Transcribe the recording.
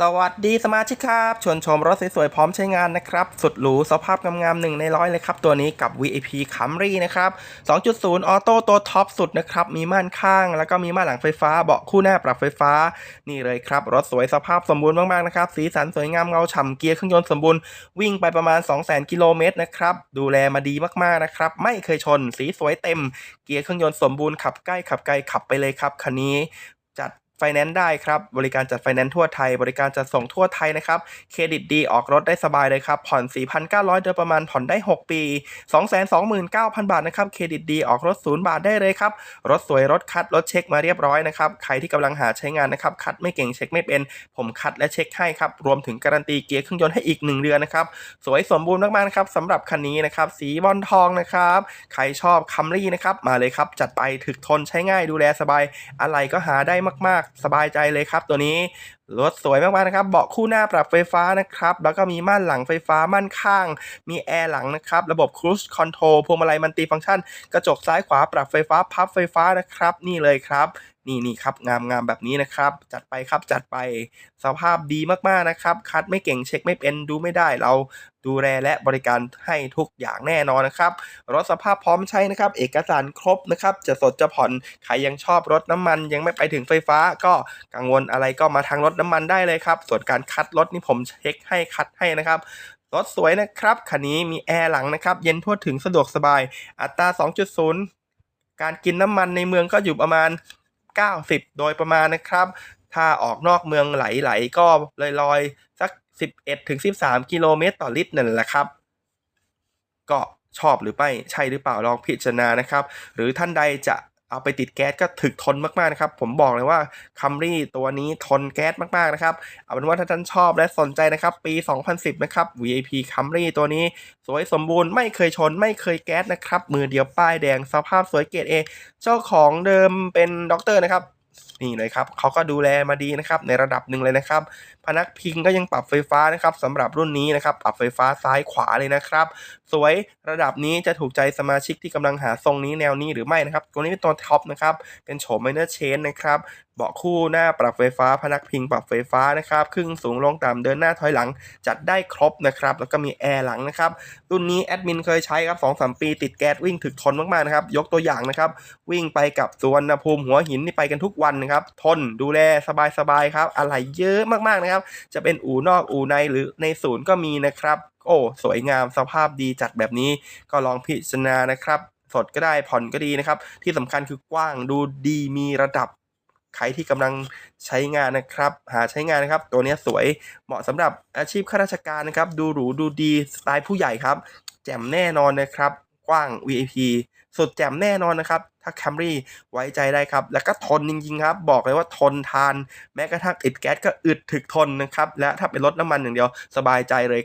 สวัสดีสมาชิกครับ ชวนชมรถสวยๆพร้อมใช้งานนะครับ สุดหรูสภาพงามๆหนึ่งในร้อยเลยครับ ตัวนี้กับ VIP Camry นะครับ 2.0 ออโต้ตัวท็อปสุดนะครับ มีม่านข้าง แล้วก็มีม่านหลังไฟฟ้าเบาะคู่หน้าปรับไฟฟ้า นี่เลยครับ รถสวยสภาพสมบูรณ์มากๆนะครับ สีสันสวยงามเงาฉ่ำเกียร์เครื่องยนต์สมบูรณ์ วิ่งไปประมาณ 200,000 กิโลเมตรนะครับ ดูแลมาดีมากๆนะครับไม่เคยชน สีสวยเต็ม เกียร์เครื่องยนต์สมบูรณ์ขับใกล้ขับไกลขับไปเลยครับคันนี้จัด ไฟแนนซ์ได้ครับ บริการจัดไฟแนนซ์ทั่วไทย บริการจัดส่งทั่วไทยนะครับ เครดิตดีออกรถได้สบายเลยครับ ผ่อน 4,900เดือนประมาณผ่อนได้ 6 ปี 229,000 บาทนะครับ เครดิตดีออกรถ 0 บาทได้เลยครับ รถสวยรถคัด รถเช็คมาเรียบร้อยนะครับ ใครที่กำลังหาใช้งานนะครับ คัดไม่เก่งเช็คไม่เป็น ผมคัดและเช็คให้ครับ รวมถึงการันตีเกียร์เครื่องยนต์ให้อีก 1 เดือนนะครับ สวยสมบูรณ์มากๆนะครับสำหรับคันนี้นะครับ สีบอลทองนะครับ ใครชอบคัมรี่นะครับ มาเลยครับ จัดไปถึกทนใช้ง่ายดูแลสบาย อะไรก็หาได้มากๆสบายใจเลยครับ ตัวนี้รถสวยมากๆนะครับ เบาะคู่หน้าปรับไฟฟ้านะครับ แล้วก็มีม่านหลังไฟฟ้าม่านข้าง มีแอร์หลังนะครับ ระบบครูสคอนโทรลพวงมาลัยมันตีฟังก์ชัน กระจกซ้ายขวาปรับไฟฟ้าพับไฟฟ้านะครับ นี่เลยครับ นี่นี่ครับงามงามแบบนี้นะครับ จัดไปครับจัดไปสภาพดีมากๆนะครับ คัดไม่เก่งเช็คไม่เป็นดูไม่ได้เราดูแลและบริการให้ทุกอย่างแน่นอนนะครับ รถสภาพพร้อมใช้นะครับ เอกสารครบนะครับ จะสดจะผ่อนใครยังชอบรถน้ำมัน ยังไม่ไปถึงไฟฟ้า ก็กังวลอะไรก็มาทางรถน้ำมันได้เลยครับ ส่วนการคัดรถนี่ผมเช็คให้คัดให้นะครับรถสวยนะครับคันนี้มีแอร์หลังนะครับ เย็นทั่วถึงสะดวกสบาย อัตรา 2.0 การกินน้ำมันในเมืองก็อยู่ประมาณ 90 โดยประมาณนะครับ ถ้าออกนอกเมืองไหลๆก็ลอยๆ สัก 11ถึง13 กิโลเมตรต่อลิตรนั่นแหละครับ ก็ชอบหรือไม่ใช่หรือเปล่าลองพิจารณานะครับ หรือท่านใดจะ เอาไปติดแก๊สก็ถึกทนมากๆนะครับ ผมบอกเลยว่าคัมรี่ตัวนี้ทนแก๊สมากๆนะครับ เอาเป็นว่าถ้าท่านชอบและสนใจนะครับ ปี 2010 นะครับ VIP คัมรี่ตัวนี้ สวยสมบูรณ์ไม่เคยชนไม่เคยแก๊สนะครับ มือเดียวป้ายแดงสภาพสวยเกรดเอเจ้าของเดิมเป็นด็อกเตอร์นะครับ นี่เลยครับเขาก็ดูแลมาดีนะครับในระดับหนึ่งเลยนะครับ พนักพิงก็ยังปรับไฟฟ้านะครับสำหรับรุ่นนี้นะครับปรับไฟฟ้าซ้ายขวาเลยนะครับ สวยระดับนี้จะถูกใจสมาชิกที่กำลังหาทรงนี้แนวนี้หรือไม่นะครับตัวนี้เป็นตัวท็อปนะครับเป็นโฉมไมเนอร์เชนนะครับเบาะคู่หน้าปรับไฟฟ้า พนักพิงปรับไฟฟ้านะครับครึ่งสูงลงต่ำเดินหน้าถอยหลังจัดได้ครบนะครับแล้วก็มีแอร์หลังนะครับรุ่นนี้แอดมินเคยใช้ครับ2องสปีติดแก๊สวิ่งถึกทนมากๆนะครับยกตัวอย่างนะครับวิ่งไปกับสุวรรณภูมิหัวหินนี่ไปกันทุกวันนะครับทนดูแลสบายๆครับ อะไรเยอะมากๆนะครับ จะเป็นอู่นอกอู่ในหรือในศูนย์ก็มีนะครับ โอ้สวยงามสภาพดีจัดแบบนี้ ก็ลองพิจารณานะครับ สดก็ได้ผ่อนก็ดีนะครับ ที่สำคัญคือกว้างดูดีมีระดับใครที่กำลังใช้งานนะครับ หาใช้งานนะครับ ตัวนี้สวยเหมาะสำหรับอาชีพข้าราชการนะครับ ดูหรูดูดีสไตล์ผู้ใหญ่ครับ แจ่มแน่นอนนะครับ กว้าง VIP สุดแจ่มแน่นอนนะครับ ถ้า Camry ไว้ใจได้ครับ แล้วก็ทนจริงๆครับ บอกเลยว่าทนทาน แม้กระทั่งติดแก๊สก็อึดถึกทนนะครับ และถ้าเป็นรถน้ำมันอย่างเดียวสบายใจเลย